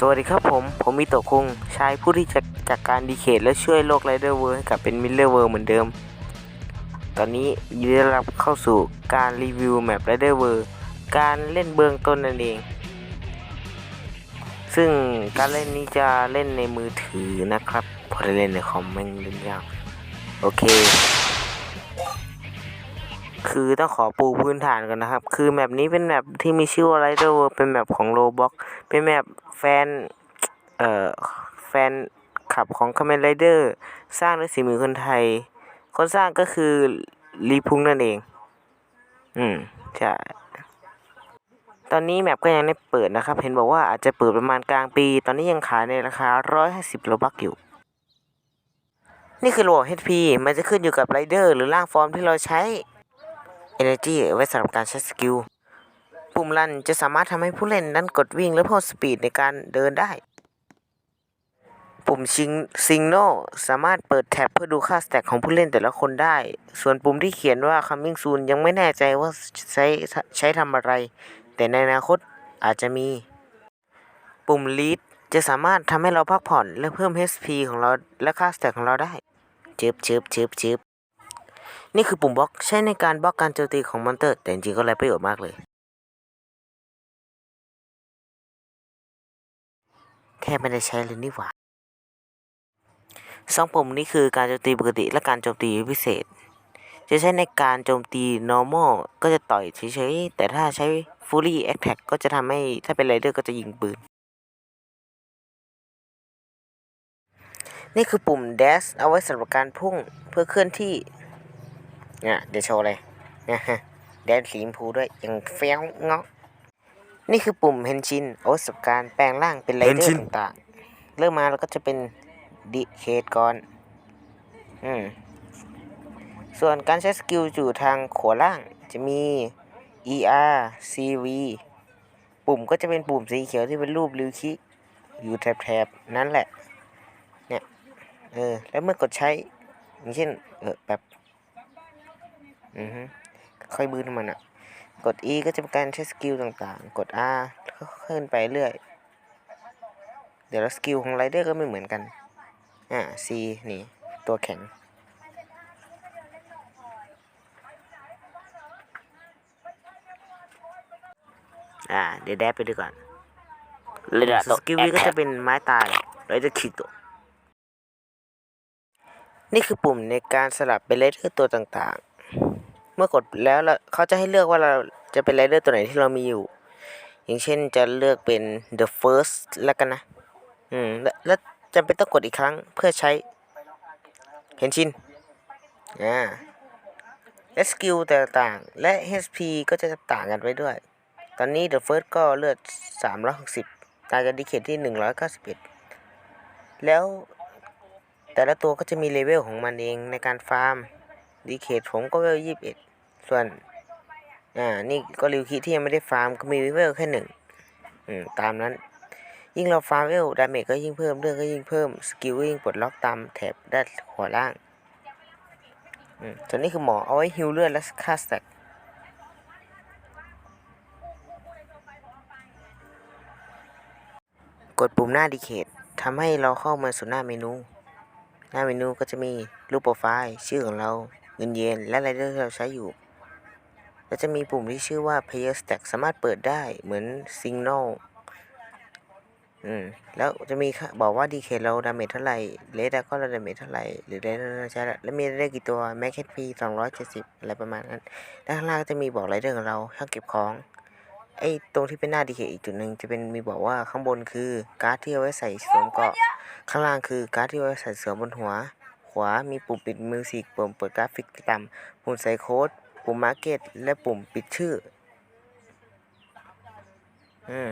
สวัสดีครับผม ผมมิโตคุง ชายผู้ที่จะจัดการดีเคทและช่วยโลกไรเดอร์เวิร์ให้กลับเป็นมิลเลอร์เวิร์เหมือนเดิม ตอนนี้ยินดีต้รับเข้าสู่การรีวิวแมปไรเดอร์เวิร์การเล่นเบื้องต้นนั่นเอง ซึ่งการเล่นนี้จะเล่นในมือถือนะครับ พอได้เล่นในคอมแม่งเล่นยาก โอเค คือต้องขอปูพื้นฐานกันนะครับ คือแมปนี้เป็นแมปที่มีชื่อว่า Rider World เป็นแมปของ Roblox เป็นแมปแฟน เอ่อ แฟนขับของ Kamen Rider สร้างด้วยสีมือคนไทย คนสร้างก็คือลีพุงนั่นเอง อืม ใช่ ตอนนี้แมปก็ยังไม่เปิดนะครับ เห็นบอกว่าอาจจะเปิดประมาณกลางปี ตอนนี้ยังขายในราคา 150โลบักอยู่นี่คือระบบ HP มันจะขึ้นอยู่กับไรเดอร์หรือร่างฟอร์มที่เราใช้ Energy ไว้สำหรับการใช้สกิล ปุ่มลันจะสามารถทำให้ผู้เล่นนั้นกดวิ่งและเพิ่มสปีดในการเดินได้ ปุ่มชิงซิงโนสามารถเปิดแท็บเพื่อดูค่าสแต็กของผู้เล่นแต่ละคนได้ ส่วนปุ่มที่เขียนว่า coming soon ยังไม่แน่ใจว่าใช้ใช้ทำอะไร แต่ในอนาคตอาจจะมี ปุ่ม lead จะสามารถทำให้เราพักผ่อนและเพิ่ม HP ของเราและค่าสแต็กของเราได้จึบจึบจึบจึบ นี่คือปุ่มบล็อกใช้ในการบล็อกการโจมตีของมอนเตอร์ แต่จริงๆก็ไร้ประโยชน์มากเลยแทบไม่ได้ใช้เลยนี่หว่าสองปุ่มนี้คือการโจมตีปกติและการโจมตีพิเศษ จะใช้ในการโจมตี normal ก็จะต่อยเฉยๆ แต่ถ้าใช้ fully attack ก็จะทำให้ถ้าเป็นไรเดอร์ก็จะยิงปืน นี่คือปุ่ม dash เอาไว้สำหรับการพุ่งเพื่อเคลื่อนที่ เนี่ยเดี๋ยวโชว์เลยนะฮะแดนสีชมพูด้วยยังเฟี้ยวเงาะนี่คือปุ่มเฮนชินเอาไว้สำหรับการแปลงร่างเป็นไรเดอ Henshin ร์ต่างๆ เริ่มมาเราก็จะเป็นดิเคทก่อนอืมส่วนการใช้สกิลอยู่ทางขวาล่างจะมี ER CV ปุ่มก็จะเป็นปุ่มสีเขียวที่เป็นรูปริวคิอยู่แถบๆ นั้นแหละ เนี่ย เออ แล้วเมื่อกดใช้อย่างเช่น เออแบบ อือฮึค่อยบื้นมันอะ กด E ก็จะเป็นการใช้สกิลต่างๆ กด R ก็ขึ้นไปเรื่อย เดี๋ยวสกิลของไรเดอร์ก็ไม่เหมือนกัน อ่า C นี่ ตัวแข็ง อ่า เดี๋ยวแดบไปดูก่อนเลสกิลวีก็จะเป็นไม้ตายไรเดอร์คิกตัวนี่คือปุ่มในการสลับเป็นเลเยอร์ตัวต่าง เมื่อกดแล้วเราเขาจะให้เลือกว่าเราจะเป็นไรเดอร์ตัวไหนที่เรามีอยู่ อย่างเช่นจะเลือกเป็น the first แล้วกันนะ อืม แล้วจำเป็นต้องกดอีกครั้งเพื่อใช้ เห็นชิน อ่าและสกิลต่างและ HP ก็จะต่างกันไปด้วย ตอนนี้ the first ก็เลือด 360ต่างกับดีเคทที่ 191 แล้วแต่ละตัวก็จะมีเลเวลของมันเองในการฟาร์ม ดีเคทผมก็เวลยี่ ส่วน อ่า นี่ก็ริวคิที่ยังไม่ได้ฟาร์มก็มีเวลแค่หนึ่งอืม ตามนั้น ยิ่งเราฟาร์มเวลดาเมจก็ยิ่งเพิ่มเลือดก็ยิ่งเพิ่ม สกิลยิ่งปลดล็อกตามแถบด้านขวาล่าง อืมส่วนนี้คือหมอเอาไว้ฮิลเลือดและค่าสแต็กกดปุ่มหน้าดีเคททำให้เราเข้ามาสู่หน้าเมนู หน้าเมนูก็จะมีรูปโปรไฟล์ ชื่อของเรา เงินเยนและรายได้ที่เราใช้อยู่ และจะมีปุ่มที่ชื่อว่า Player Stack สามารถเปิดได้เหมือน Signal อืม แล้วจะมีบอกว่า DK เราดาเมจเท่าไหร่เลดก็เราดาเมจเท่าไหร่ หรือได้เราใช้แล้วมีได้กี่ตัว Max HP 270องร้อยเจ็ดสิบอะไรประมาณนั้น ด้านล่างจะมีบอกรายเดอร์ของเราห้องเก็บของ ไอ้ตรงที่เป็นหน้า DK อีกจุดหนึ่งจะเป็นมีบอกว่าข้างบนคือการ์ดที่เอาไว้ใส่สวมเกาะ ข้างล่างคือการ์ดที่เอาไว้ใส่เสือบนหัว ขวามีปุ่มปิดมิวสิกปุ่มเปิดกราฟิกต่ำปุ่มใส่โค้ด ปุ่มมาร์เก็ตและปุ่มปิดชื่ออืม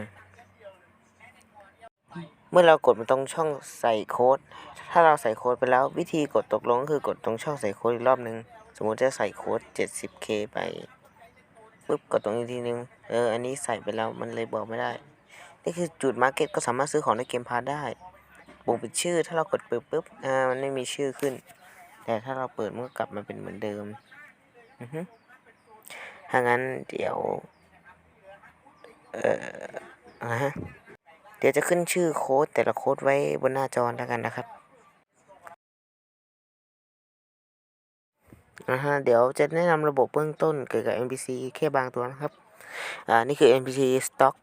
เมื่อเรากดมาตรงช่องใส่โค้ด ถ้าเราใส่โค้ดไปแล้ววิธีกดตกลงก็คือกดตรงช่องใส่โค้ดอีกรอบนึง สมมติจะใส่โค้ด 70k ไปปุ๊บกดตรงนี้ทีนึง เออ อันนี้ใส่ไปแล้วมันเลยบอกไม่ได้ นี่คือจุดมาร์เก็ตก็สามารถซื้อของในเกมพาร์ได้ปุ่มปิดชื่อ ถ้าเรากดปุ๊บปุ๊บ อ่า มันไม่มีชื่อขึ้น แต่ถ้าเราเปิดมันก็กลับมาเป็นเหมือนเดิม อือฮึ ถ้างั้นเดี๋ยว เอ่ออ่าฮะเดี๋ยวจะขึ้นชื่อโค้ดแต่ละโค้ดไว้บนหน้าจอแล้วกันนะครับนะฮะเดี๋ยวจะแนะนำระบบเบื้องต้นเกี่ยวกับ NPC แค่บางตัวนะครับ อ่า นี่คือ NPC Stock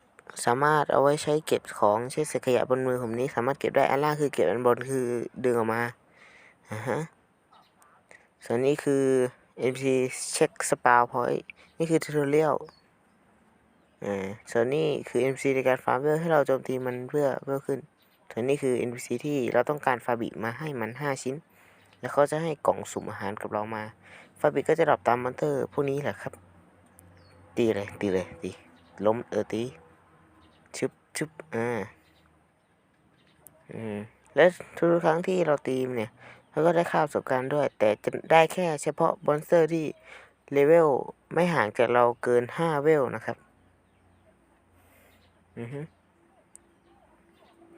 สามารถเอาไว้ใช้เก็บของเช่นเศษขยะบนมือผมนี้ สามารถเก็บได้อันล่างคือเก็บอันบนคือดึงออกมาอ่าฮะส่วนนี้คือ NPC Check Spawn Point นี่คือ Tutorial อ่าส่วนนี้คือ NPC ในการฟาร์มเวลให้เราโจมตีมันเพื่อเวลขึ้น ส่วนนี้คือ NPC ที่เราต้องการฟาบิมาให้มัน 5 ชิ้น แล้วเขาจะให้กล่องสุ่มอาหารกับเรามา ฟาบิก็จะดรอปตามมอนเตอร์พวกนี้แหละครับ ตีเลย ตีเลย ตี ล้มเออตี ชึบชึบอ่า อืม และทุกครั้งที่เราตีมเนี่ยเราก็ได้ค่าประสบการณ์ด้วย แต่จะได้แค่เฉพาะมอนสเตอร์ที่ เลเวลไม่ห่างจากเราเกิน5เวลนะครับ อือฮึ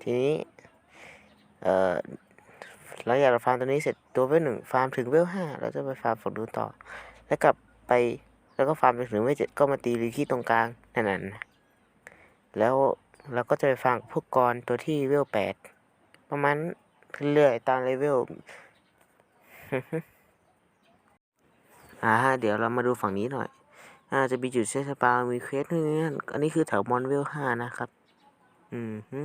ทีนี้ เอ่อหลังจากเราฟาร์มตัวนี้เสร็จตัวเวลหนึ่งฟาร์มถึงเวลห้าเราจะไปฟาร์มฝั่งนู้นต่อ แล้วกลับไปแล้วก็ฟาร์มไปถึงเวลเจ็ดก็มาตีรีคีตรงกลางนั่นน่ะแล้วเราก็จะไปฟาร์มพวกกรตัวที่เวลแปดประมาณเรื่อยตามเลเวล อ่าเดี๋ยวเรามาดูฝั่งนี้หน่อยอ่าจะมีจุดเซตสปามีเควสนู่นนี่นั่นอันนี้คือแถวมอนเวลห้านะครับ อืมฮึ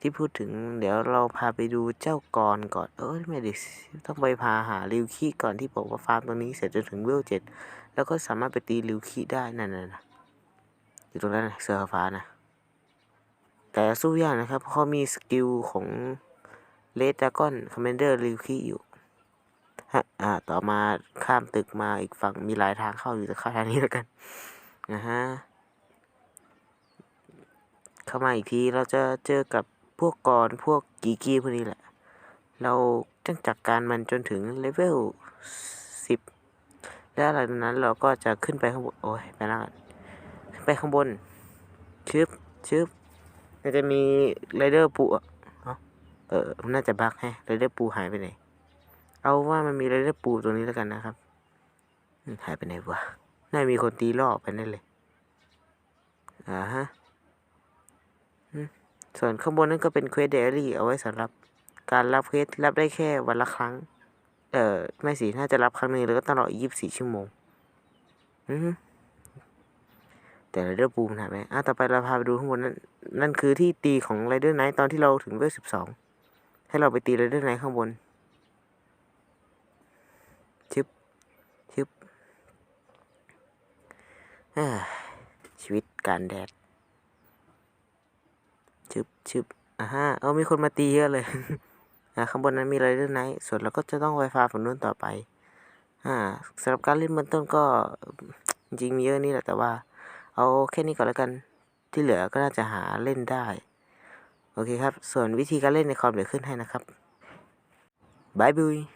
ที่พูดถึงเดี๋ยวเราพาไปดูเจ้ากรก่อนเอ้ยไม่ดิต้องไปพาหาริวคีก่อนที่บอกว่าฟาร์มตรงนี้เสร็จจนถึงเวลเจ็ดแล้วก็สามารถไปตีริวคีได้นั่นน่ะอยู่ตรงนั้นนะเสื้อฟ้านะ แต่สู้ยากนะครับเพราะมีสกิลของเลดดากอนคอมเมนเดอร์ริวคีอยู่ อ่าต่อมาข้ามตึกมาอีกฝั่งมีหลายทางเข้าอยู่แต่เข้าทางนี้แล้วกันนะฮะเข้ามาอีกทีเราจะเจอกับพวกกรพวกกีกี้พวกนี้แหละ เราต้องจัดการมันจนถึงเลเวลสิบแล้วหลังจากนั้นเราก็จะขึ้นไปข้างบนโอ้ยไปแล้วขึ้นไปข้างบนชึบชึบมันจะมีไรเดอร์ปูอะเอ้าเออน่าจะบั๊กแฮะไรเดอร์ปูหายไปไหน เอาว่ามันมีไรเดอร์ปูตรงนี้แล้วกันนะครับหายไปไหนวะน่ามีคนตีล่อไปนั่นเลยอ่าฮะส่วนข้างบนนั้นก็เป็นเควสเดลี่เอาไว้สำหรับการรับเควสรับได้แค่วันละครั้ง เอ่อไม่สิน่าจะรับครั้งหนึ่งแล้วก็ตลอดยี่สิบสี่ชั่วโมงอือแต่ไรเดอร์ปูมนหายไปอะต่อไปเราพาไปดูข้างบนนั้นนั่นคือที่ตีของไรเดอร์ไนท์ตอนที่เราถึงเวลสิบสองให้เราไปตีไรเดอร์ไนท์ข้างบน ชึบ ชึบอ่า ชีวิตการแดดชึบชึบอ่าฮะเออมีคนมาตีเยอะเลยอ่าข้างบนนั้นมีไรเดอร์ไนท์ส่วนเราก็จะต้องไวฟาฝั่งนู้นต่อไปอ่าสำหรับการเล่นเบื้องต้นก็จริงมีเยอะนี่แหละแต่ว่า เอาแค่นี้ก่อนแล้วกันที่เหลือก็น่าจะหาเล่นได้ โอเคครับ ส่วนวิธีการเล่นในคอมเดี๋ยวขึ้นให้นะครับบายบาย